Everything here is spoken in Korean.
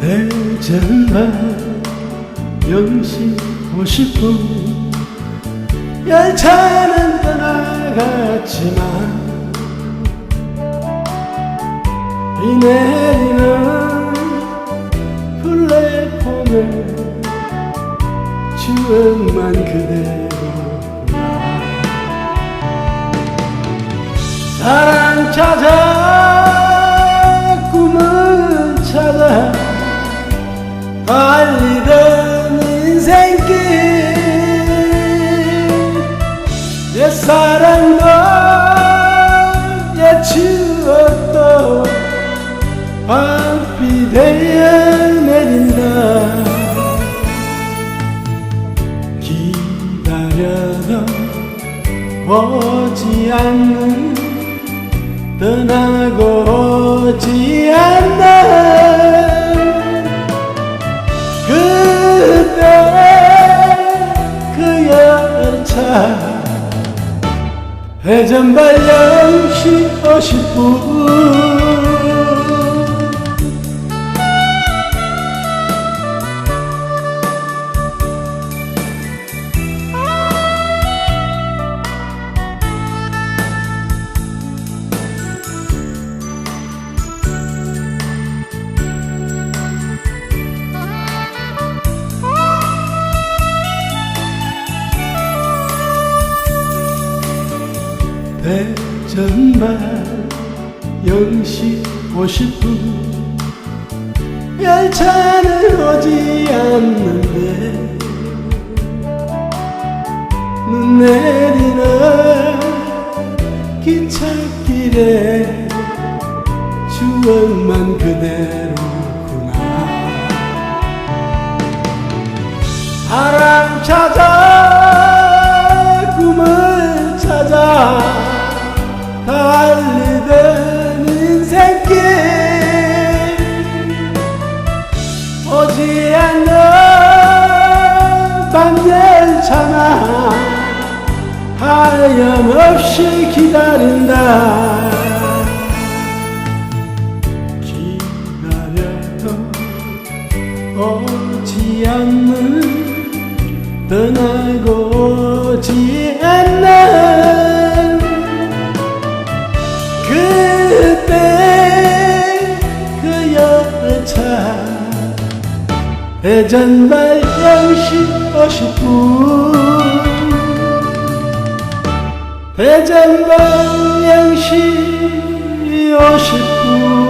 대전만 영시 50분 열차는 떠나갔지만 비 내리는 플랫폼에 추억만 그대로구나 사랑 찾아 오지 않는 떠나고 오지 않는 그때 그 열차 회전발 영시 50분 대전만 영시 50분. 열차는 오지 않는데 눈 내리는 기찻길에 추억만 그대 밤열차나 하염없이 기다린다. 기다려도 오지 않는 떠나고 오지 않는 그때 그 열차 대전발 영시 50분 대전발 영시 50분